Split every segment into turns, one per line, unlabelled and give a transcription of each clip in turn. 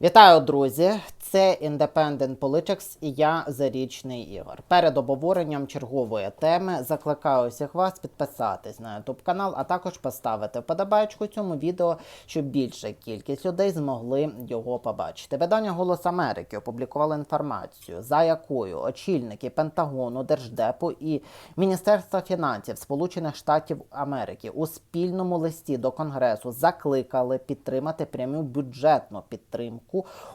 Вітаю, друзі! Це Independent Politics і я Зарічний Ігор. Перед обговоренням чергової теми закликаю всіх вас підписатись на YouTube канал, а також поставити вподобайку цьому відео, щоб більша кількість людей змогли його побачити. Видання Голос Америки опублікувало інформацію, за якою очільники Пентагону, Держдепу і Міністерства фінансів Сполучених Штатів Америки у спільному листі до Конгресу закликали підтримати пряму бюджетну підтримку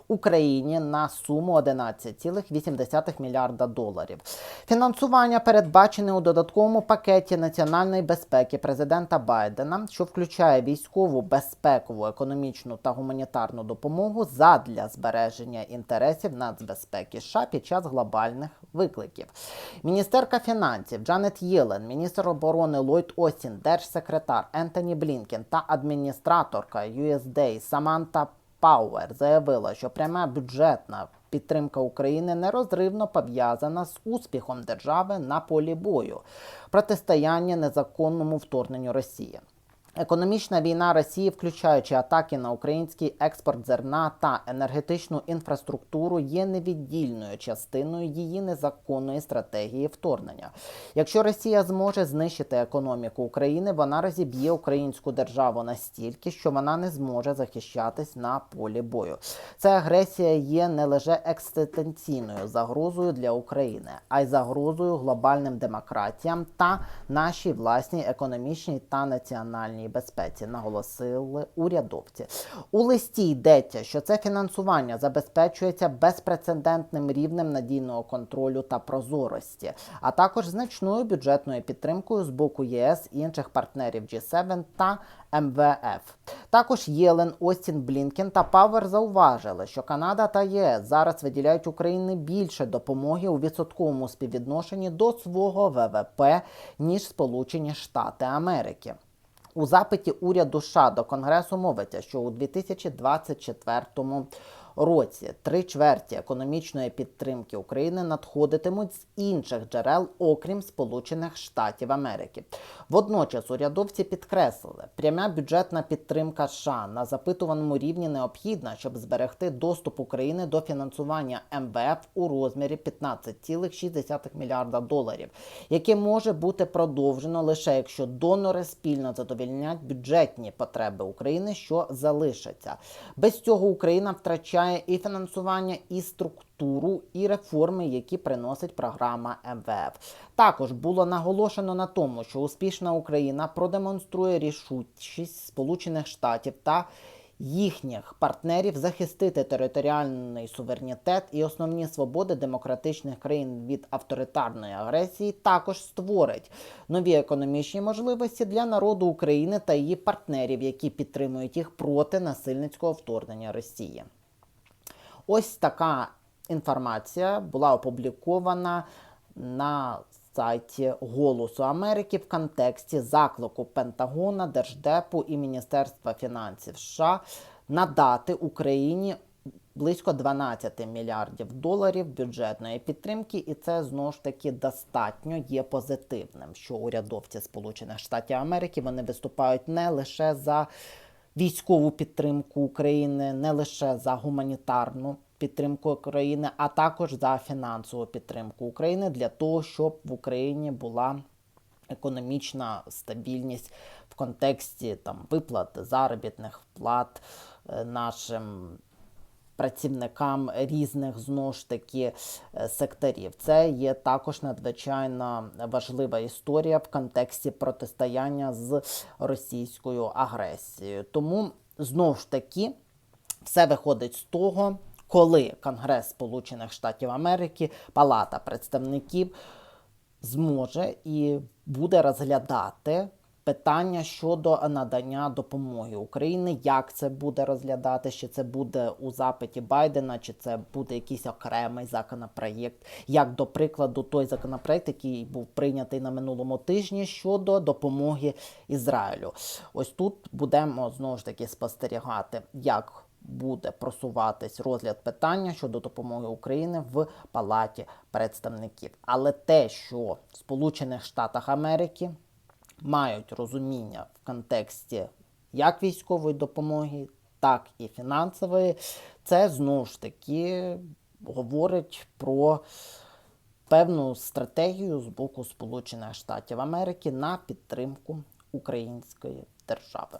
Україні на суму 11,8 мільярда доларів. Фінансування передбачене у додатковому пакеті національної безпеки президента Байдена, що включає військову, безпекову, економічну та гуманітарну допомогу задля збереження інтересів нацбезпеки США під час глобальних викликів. Міністерка фінансів Джанет Єлен, міністр оборони Ллойд Остін, держсекретар Ентоні Блінкен та адміністраторка USDA Саманта Пауер заявила, що пряма бюджетна підтримка України нерозривно пов'язана з успіхом держави на полі бою, протистояння незаконному вторгненню Росії. Економічна війна Росії, включаючи атаки на український експорт зерна та енергетичну інфраструктуру, є невіддільною частиною її незаконної стратегії вторгнення. Якщо Росія зможе знищити економіку України, вона розіб'є українську державу настільки, що вона не зможе захищатись на полі бою. Ця агресія є не лише екзистенційною загрозою для України, а й загрозою глобальним демократіям та нашій власній економічній та національній безпеці, наголосили урядовці. У листі йдеться, що це фінансування забезпечується безпрецедентним рівнем надійного контролю та прозорості, а також значною бюджетною підтримкою з боку ЄС і інших партнерів G7 та МВФ. Також Єлен, Остін, Блінкен та Павер зауважили, що Канада та ЄС зараз виділяють Україні більше допомоги у відсотковому співвідношенні до свого ВВП ніж Сполучені Штати Америки. У запиті уряду США до Конгресу мовиться, що у 2024 році три чверті економічної підтримки України надходитимуть з інших джерел, окрім Сполучених Штатів Америки. Водночас урядовці підкреслили, пряма бюджетна підтримка США на запитуваному рівні необхідна, щоб зберегти доступ України до фінансування МВФ у розмірі 15,6 мільярда доларів, яке може бути продовжено лише якщо донори спільно задовільнять бюджетні потреби України, що залишаться. Без цього Україна втрачає і фінансування, і структуру, і реформи, які приносить програма МВФ. Також було наголошено на тому, що успішна Україна продемонструє рішучість Сполучених Штатів та їхніх партнерів захистити територіальний суверенітет і основні свободи демократичних країн від авторитарної агресії, також створить нові економічні можливості для народу України та її партнерів, які підтримують їх проти насильницького вторгнення Росії. Ось така інформація була опублікована на сайті Голосу Америки в контексті заклику Пентагона, Держдепу і Міністерства фінансів США надати Україні близько 12 мільярдів доларів бюджетної підтримки, і це знову ж таки достатньо є позитивним, що урядовці Сполучених Штатів Америки вони виступають не лише за військову підтримку України, не лише за гуманітарну підтримку України, а також за фінансову підтримку України для того, щоб в Україні була економічна стабільність в контексті там виплат заробітних плат е, нашим. Працівникам різних знову ж таки е, секторів. Це є також надзвичайно важлива історія в контексті протистояння з російською агресією. Тому знову ж таки все виходить з того, коли Конгрес Сполучених Штатів Америки, Палата представників зможе і буде розглядати питання щодо надання допомоги Україні, як це буде розглядати, чи це буде у запиті Байдена, чи це буде якийсь окремий законопроєкт, як до прикладу, той законопроєкт, який був прийнятий на минулому тижні щодо допомоги Ізраїлю. Ось тут будемо знову ж таки спостерігати, як буде просуватись розгляд питання щодо допомоги України в Палаті представників. Але те, що в Сполучених Штатах Америки мають розуміння в контексті як військової допомоги, так і фінансової, це знову ж таки говорить про певну стратегію з боку Сполучених Штатів Америки на підтримку української держави.